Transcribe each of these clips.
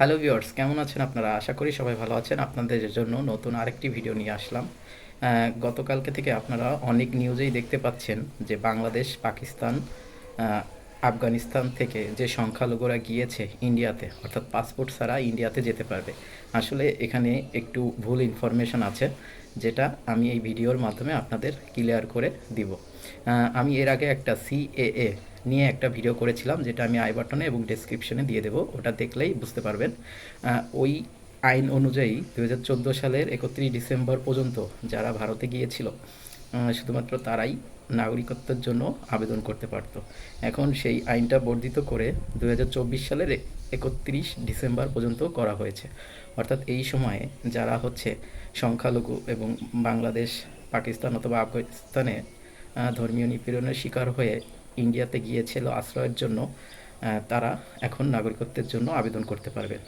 Hello viewers কেমন আছেন আপনারা? আশা করি সবাই ভালো আছেন। আপনাদের জন্য নতুন আরেকটি ভিডিও নিয়ে আসলাম। গতকালকে থেকে আপনারা অনেক নিউজেই দেখতে পাচ্ছেন যে বাংলাদেশ, পাকিস্তান আফগানিস্তান থেকে যে সংখ্যালঘুরা গিয়েছে ইন্ডিয়াতে অর্থাৎ পাসপোর্ট ছাড়া ইন্ডিয়াতে যেতে পারবে। আসলে এখানে একটু ভুল ইনফরমেশন আছে, যেটা আমি এই ভিডিওর মাধ্যমে আপনাদের ক্লিয়ার করে দিব। আমি এর আগে একটা সিএএ নিয়ে একটা ভিডিও করেছিলাম, যেটা আমি আই বাটনে এবং ডেসক্রিপশনে দিয়ে দেবো। ওটা দেখলেই বুঝতে পারবেন। ওই আইন অনুযায়ী দু হাজার চোদ্দ সালের একত্রিশ ডিসেম্বর পর্যন্ত যারা ভারতে গিয়েছিল শুধুমাত্র তারাই নাগরিকত্বের জন্য আবেদন করতে পারত। এখন সেই আইনটা বর্ধিত করে দু হাজার চব্বিশ সালের একত্রিশ ডিসেম্বর পর্যন্ত করা হয়েছে। অর্থাৎ এই সময়ে যারা হচ্ছে সংখ্যালঘু এবং বাংলাদেশ, পাকিস্তান অথবা আফগানিস্তানে ধর্মীয় নিপীড়নের শিকার হয়ে ইন্ডিয়াতে গিয়েছিল আশ্রয়ের জন্য তারা এখন নাগরিকত্বের জন্য আবেদন করতে পারবেন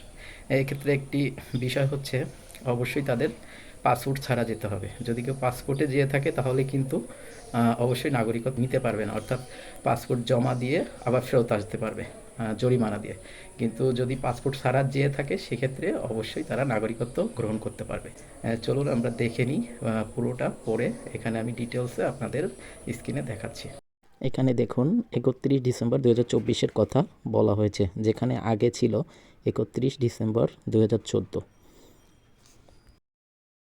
এক্ষেত্রে একটি বিষয় হচ্ছে, অবশ্যই তাদের পাসপোর্ট ছাড়া যেতে হবে। যদি কেউ পাসপোর্টে যেয়ে থাকে, তাহলে কিন্তু অবশ্যই নাগরিকত্ব নিতে পারবে না। অর্থাৎ পাসপোর্ট জমা দিয়ে আবার ফেরত আসতে পারবে জরিমানা দিয়ে। কিন্তু যদি পাসপোর্ট ছাড়া যেয়ে থাকে, সেক্ষেত্রে অবশ্যই তারা নাগরিকত্ব গ্রহণ করতে পারবে। চলুন আমরা দেখে নিই পুরোটা পরে এখানে আমি ডিটেলসে আপনাদের স্ক্রিনে দেখাচ্ছি। এখানে দেখুন, একত্রিশ ডিসেম্বর দু হাজার কথা বলা হয়েছে, যেখানে আগে ছিল একত্রিশ ডিসেম্বর দু হাজার চোদ্দ।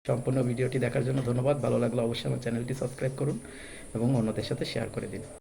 সম্পূর্ণ ভিডিওটি দেখার জন্য ধন্যবাদ। ভালো লাগলে অবশ্যই আমার চ্যানেলটি সাবস্ক্রাইব করুন এবং অন্যদের সাথে শেয়ার করে দিন।